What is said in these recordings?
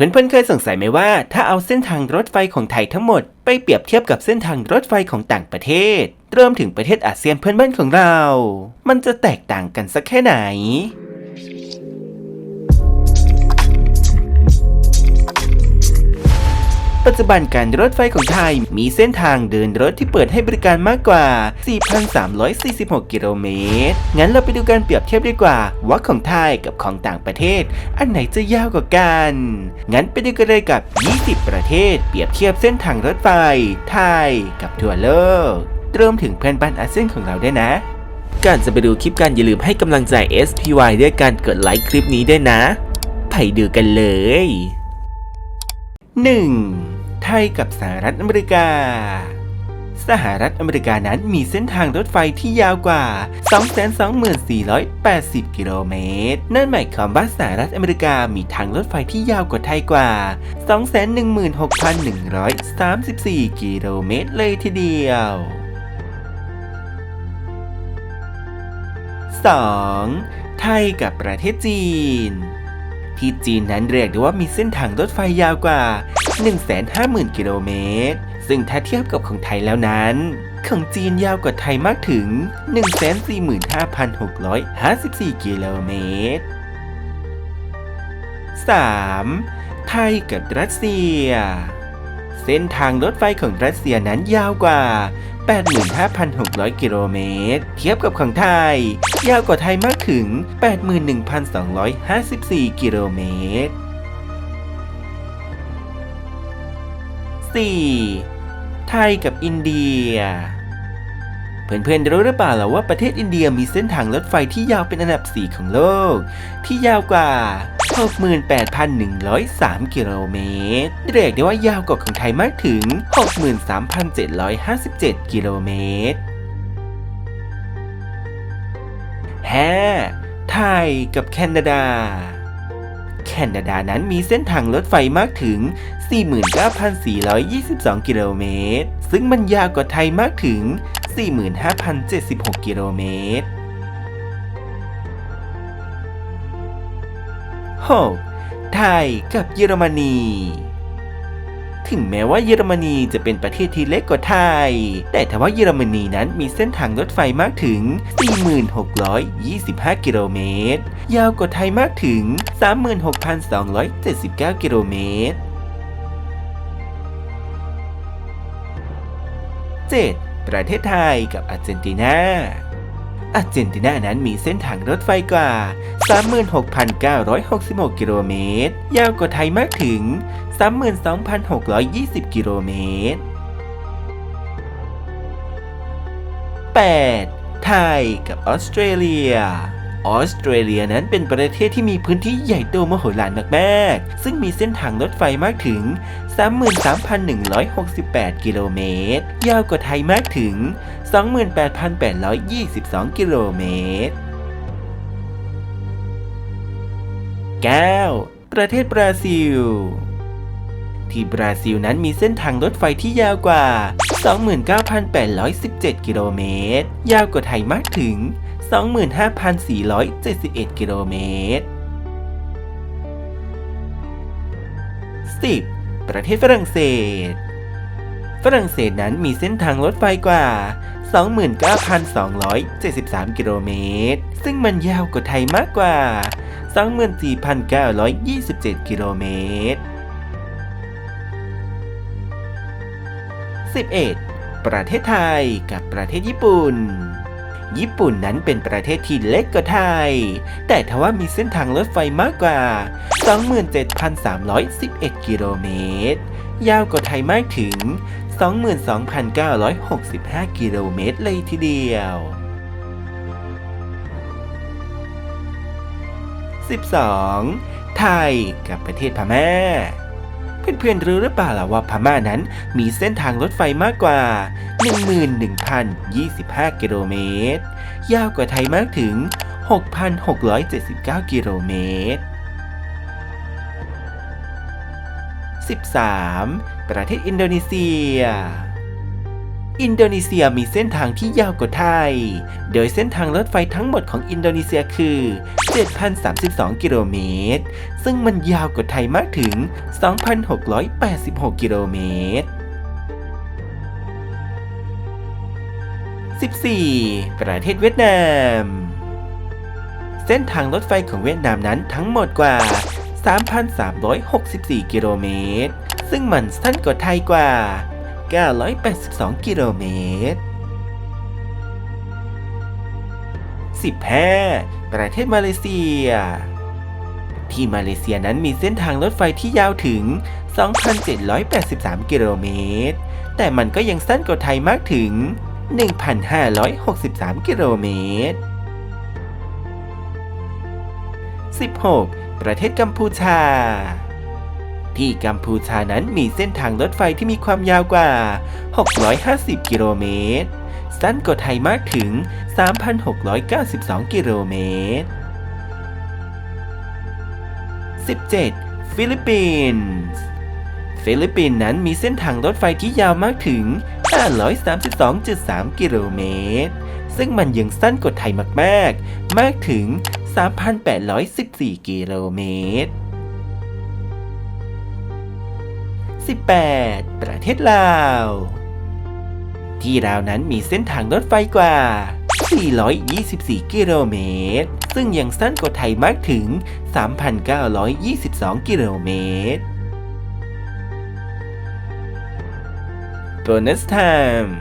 เพื่อนๆเคยสงสัยไหมว่าถ้าเอาเส้นทางรถไฟของไทยทั้งหมดไปเปรียบเทียบกับเส้นทางรถไฟของต่างประเทศรวมถึงประเทศอาเซียนเพื่อนบ้านของเรา มันจะแตกต่างกันสักแค่ไหน ปัจจุบันการรถไฟของไทย มีเส้นทางเดินรถที่เปิดให้บริการมากกว่า 4,346 กิโลเมตร งั้นเราไปดูการเปรียบเทียบดีกว่า ว่าของไทยกับของต่างประเทศ อันไหนจะยาวกว่ากัน งั้นไปดูกันเลยกับ 20 ประเทศ เปรียบเทียบเส้นทางรถไฟ ไทยกับทั่วโลกรวมถึงเพื่อนบ้านอาเซียนของเราด้วยนะก่อนจะไปดูคลิปกันอย่าลืมให้กำลังใจ SPY ด้วยการกดไลค์คลิปนี้ด้วยนะ ไปดูกันเลย 1. ไทยกับสหรัฐอเมริกา สหรัฐอเมริกานั้นมีเส้นทางรถไฟที่ยาวกว่า 224,80 กิโลเมตร นั่นหมายความว่าสหรัฐอเมริกามีทางรถไฟที่ยาวกว่าไทยกว่า 216,134 กิโลเมตรเลยทีเดียว 2. ไทยกับประเทศจีน ที่จีนนั้นเรียกได้ว่ามีเส้นทางรถไฟยาวกว่า 150,000 กิโลเมตร ซึ่งถ้าเทียบกับของไทยแล้วนั้น ของจีนยาวกว่าไทยมากถึง 145,654 กิโลเมตร 3. ไทยกับรัสเซีย เส้นทางรถไฟของรัสเซียนั้นยาวกว่า 85,600 กิโลเมตร เทียบกับของไทย ยาวกว่าไทยมากถึง 81,254 กิโลเมตร 4. ไทยกับอินเดีย เพื่อนๆรู้หรือเปล่าล่ะว่าประเทศอินเดียมีเส้นทางรถไฟที่ยาวเป็นอันดับ 4 ของโลก ที่ยาวกว่า 68,103 กิโลเมตร เรียกได้ว่ายาวกว่าของไทยมากถึง 63,757 กิโลเมตร 5. ไทยกับแคนาดา แคนาดานั้นมีเส้นทางรถไฟมากถึง 49,422 กิโลเมตร ซึ่งมันยาวกว่าไทยมากถึง 45,076 กิโลเมตร 6. ไทยกับเยอรมนี ถึงแม้ว่าเยอรมนีจะเป็นประเทศที่เล็กกว่าไทย แต่ทว่าเยอรมนีนั้นมีเส้นทางรถไฟมากถึง 4625 กิโลเมตร ยาวกว่าไทยมากถึง 36,279 กิโลเมตร 7. ประเทศไทยกับอาร์เจนตินาอาร์เจนตินานั้นมีเส้นทางรถไฟกว่า 36,966 กิโลเมตร ยาวกว่าไทยมากถึง 32,620 กิโลเมตร 8. ไทยกับออสเตรเลีย ออสเตรเลียนั้นเป็นประเทศที่มีพื้นที่ใหญ่โตมโหฬารมากๆ ซึ่งมีเส้นทางรถไฟมากถึง 33,168 กิโลเมตร ยาวกว่าไทยมากถึง 28,822 กิโลเมตร 9. ประเทศบราซิลที่บราซิลนั้นมีเส้นทางรถไฟที่ยาวกว่า 29,817 กิโลเมตร ยาวกว่าไทยมากถึง 25,471 กิโลเมตร 10. ประเทศฝรั่งเศส ฝรั่งเศสนั้นมีเส้นทางรถไฟกว่า 29,273 กิโลเมตร ซึ่งมันยาวกว่าไทยมากกว่า 24,927 กิโลเมตร 11. ประเทศไทยกับประเทศญี่ปุ่น ญี่ปุ่นนั้นเป็นประเทศที่เล็กกว่าไทย แต่ทว่ามีเส้นทางรถไฟมากกว่า 27,311 กิโลเมตร ยาวกว่าไทยมากถึง 22,965 กิโลเมตรเลยทีเดียว 12. ไทยกับประเทศพม่า เพื่อนๆรู้หรือเปล่าล่ะว่าพม่านั้นมีเส้นทางรถไฟมากกว่า 11,025 กิโลเมตร ยาวกว่าไทยมากถึง 6,679 กิโลเมตร 13. ประเทศอินโดนีเซีย อินโดนีเซียมีเส้นทางที่ยาวกว่าไทย โดยเส้นทางรถไฟทั้งหมดของอินโดนีเซียคือ 7,032 กิโลเมตร ซึ่งมันยาวกว่าไทยมากถึง 2,686 กิโลเมตร 14. ประเทศเวียดนาม เส้นทางรถไฟของเวียดนามนั้นทั้งหมดกว่า 3,364 กิโลเมตร ซึ่งมันสั้นกว่าไทยกว่า 982 กิโลเมตร 15. ประเทศมาเลเซีย ที่มาเลเซียนั้นมีเส้นทางรถไฟที่ยาวถึง 2,783 กิโลเมตร แต่มันก็ยังสั้นกว่าไทยมากถึง 1,563 กิโลเมตร 16. ประเทศกัมพูชา ที่กัมพูชานั้นมีเส้นทางรถไฟที่มีความยาวกว่า 650 กิโลเมตร สั้นกว่าไทยมากถึง 3,692 กิโลเมตร 17. ฟิลิปปินส์ฟิลิปปินส์นั้นมีเส้นทางรถไฟที่ยาวมากถึง 532.3 กิโลเมตร ซึ่งมันยังสั้นกว่าไทยมาก ๆ มากถึง 3,814 กิโลเมตร 18. ประเทศลาว ที่ลาวนั้นมีเส้นทางรถไฟกว่า 424 กิโลเมตร ซึ่งยังสั้นกว่าไทยมากถึง 3,922 กิโลเมตรโบนัสไทม์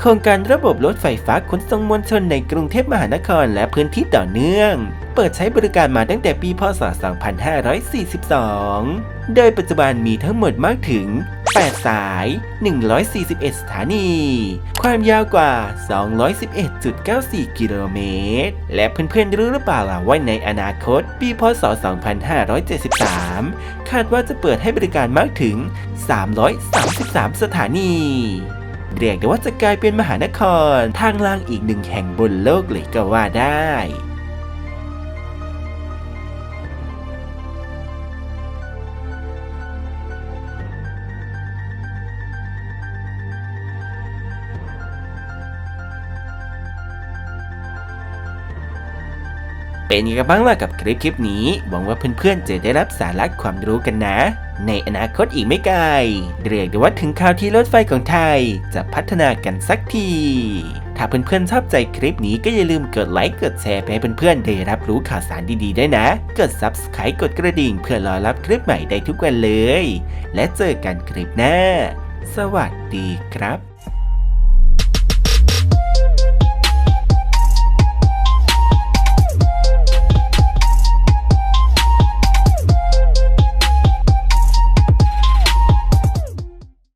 โครงการระบบรถไฟฟ้าขนส่งมวลชนในกรุงเทพมหานครและพื้นที่ต่อเนื่อง เปิดใช้บริการมาตั้งแต่ปี พศ 2542 โดยปัจจุบันมีทั้งหมดมากถึง 8 สาย 141 สถานี ความยาวกว่า 211.94 กิโลเมตร และเพื่อนๆรู้หรือเปล่าล่ะว่าในอนาคต ปีพศ 2573 คาดว่าจะเปิดให้บริการมากถึง 333 สถานีเรียกได้ว่าจะกลายเป็นมหานครทางล่างอีกหนึ่งแห่งบนโลกเลยก็ว่าได้ เป็นยังไงบ้างล่ะกับคลิปคลิปนี้ หวังว่าเพื่อนๆจะได้รับสาระความรู้กันนะ ในอนาคตอีกไม่ไกล เรียกได้ว่าถึงข่าวที่รถไฟของไทยจะพัฒนากันสักที ถ้าเพื่อนๆชอบใจคลิปนี้ก็อย่าลืมกดไลค์กดแชร์ไปให้เพื่อนๆได้รับรู้ข่าวสารดีๆได้นะ กด Subscribe กดกระดิ่งเพื่อรอรับคลิปใหม่ได้ทุกวันเลย และเจอกันคลิปหน้า สวัสดีครับ